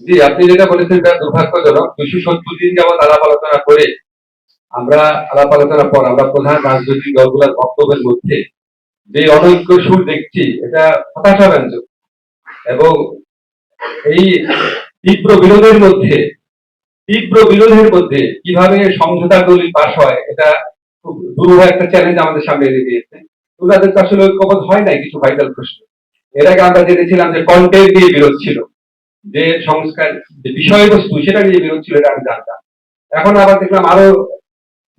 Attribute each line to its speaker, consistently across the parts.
Speaker 1: জি, আপনি যেটা বলেছেন এটা দুর্ভাগ্যজনক। দুশো সত্তর দিন আলাপ আলোচনা করে আমরা আলাপ আলোচনার পর আমরা প্রধান রাজনৈতিক দলগুলোর বক্তব্যের মধ্যে যে অনৈক্য সুর দেখছি, এটা হতাশাব্যঞ্জক। এবং এই তীব্র বিরোধের মধ্যে, তীব্র বিরোধের মধ্যে কীভাবে সমঝোতা দলিল পাশ হয়, এটা খুব দুরূহ একটা চ্যালেঞ্জ আমাদের সামনে এনে দিয়েছে। তো আসলে ঐক্যবোধ হয় নাই কিছু ভাইটাল প্রশ্ন। এর আগে আমরা জেনেছিলাম যে কন্টেন্ট নিয়ে বিরোধ ছিল। যে সংস্কার, যে বিষয়বস্তু সেটা নিয়ে বিরোধ ছিল, এটা আমি জানতাম। এখন আবার দেখলাম আরও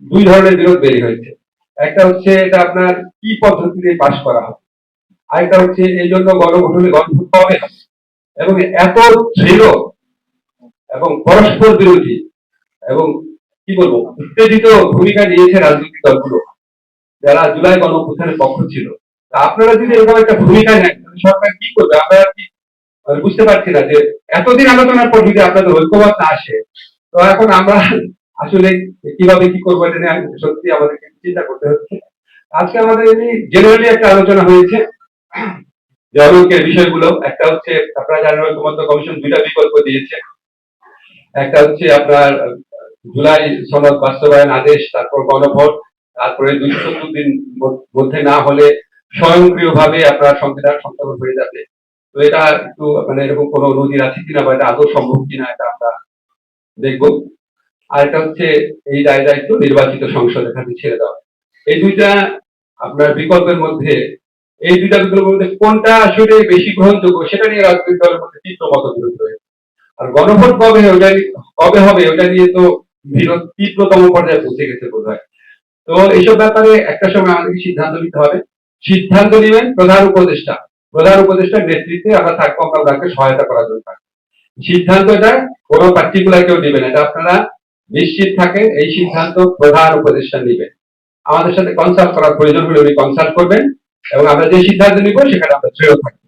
Speaker 1: দুই ধরনের বিরোধ বেরিয়ে হয়েছে একটা হচ্ছে এটা আপনার কি পদ্ধতিতে পাশ করা হবে? আরেকটা হচ্ছে এই জন্য গণগঠনে গণভোট হবে এবং এত দৃঢ় এবং পরস্পর বিরোধী এবং কি বলব, উত্তেজিত ভূমিকা নিয়েছে রাজনৈতিক দলগুলো, যারা জুলাই গণঅভ্যুত্থানের পক্ষ ছিল। আপনারা যদি এরকম একটা ভূমিকা নেন সরকার কি করবে? আপনারা কি বুঝতে পারছি না যে এতদিন আলোচনার পর যদি আপনাদের ঐক্যমত না আসে, তো এখন আমরা আসলে কীভাবে কি করব এটা নিয়ে সত্যি আমাদেরকে চিন্তা করতে হচ্ছে। আজকে আমাদের এমনি জেনারেলি একটা আলোচনা হয়েছে যে বিষয়গুলো। একটা হচ্ছে আপনারা জানেন ঐক্যমত্য কমিশন দুইটা বিকল্প দিয়েছে। একটা হচ্ছে আপনার জুলাই সনদ বাস্তবায়ন আদেশ, তারপর গণভোট, তারপরে দুইশো সত্তর দিন মধ্যে না হলে স্বয়ংক্রিয়ভাবে আপনার সংবিধান সংশোধন হয়ে যাবে। তো এটা একটু মানে এরকম কোনো নজির আছে কিনা বা এটা আদৌ সম্ভব কিনা এটা আমরা দেখব। আর এটা হচ্ছে এই দায় দায়িত্ব নির্বাচিত সংসদের কাছে ছেড়ে দেওয়া। এই দুইটা আপনার বিকল্পের মধ্যে, এই দুইটা বিকল্পের মধ্যে কোনটা আসলে বেশি গ্রহণযোগ্য সেটা নিয়ে রাজনৈতিক দলের মধ্যে তীব্র মতবিরোধ রয়েছে। আর গণভোট কবে ওটা কবে হবে, ওটা নিয়ে তো বিরোধ, তীব্রতম পর্যায়ে পৌঁছে গেছে বোধ হয় তো এইসব ব্যাপারে একটা সময় আমাদেরকে সিদ্ধান্ত নিতে হবে। সিদ্ধান্ত নেবেন প্রধান উপদেষ্টা। প্রধান উপদেষ্টার নেতৃত্বে আমরা থাকব, আমরা ওনাকে সহায়তা করার জন্য। সিদ্ধান্তটা কোনো পার্টিকুলার কেউ নেবেন এটা আপনারা নিশ্চিত থাকেন, এই সিদ্ধান্ত প্রধান উপদেষ্টা নেবেন। আমাদের সাথে কনসাল্ট করার প্রয়োজন হলে উনি কনসাল্ট করবেন, এবং আমরা যে সিদ্ধান্ত নিব, সেখানে আমরা দৃঢ় থাকব।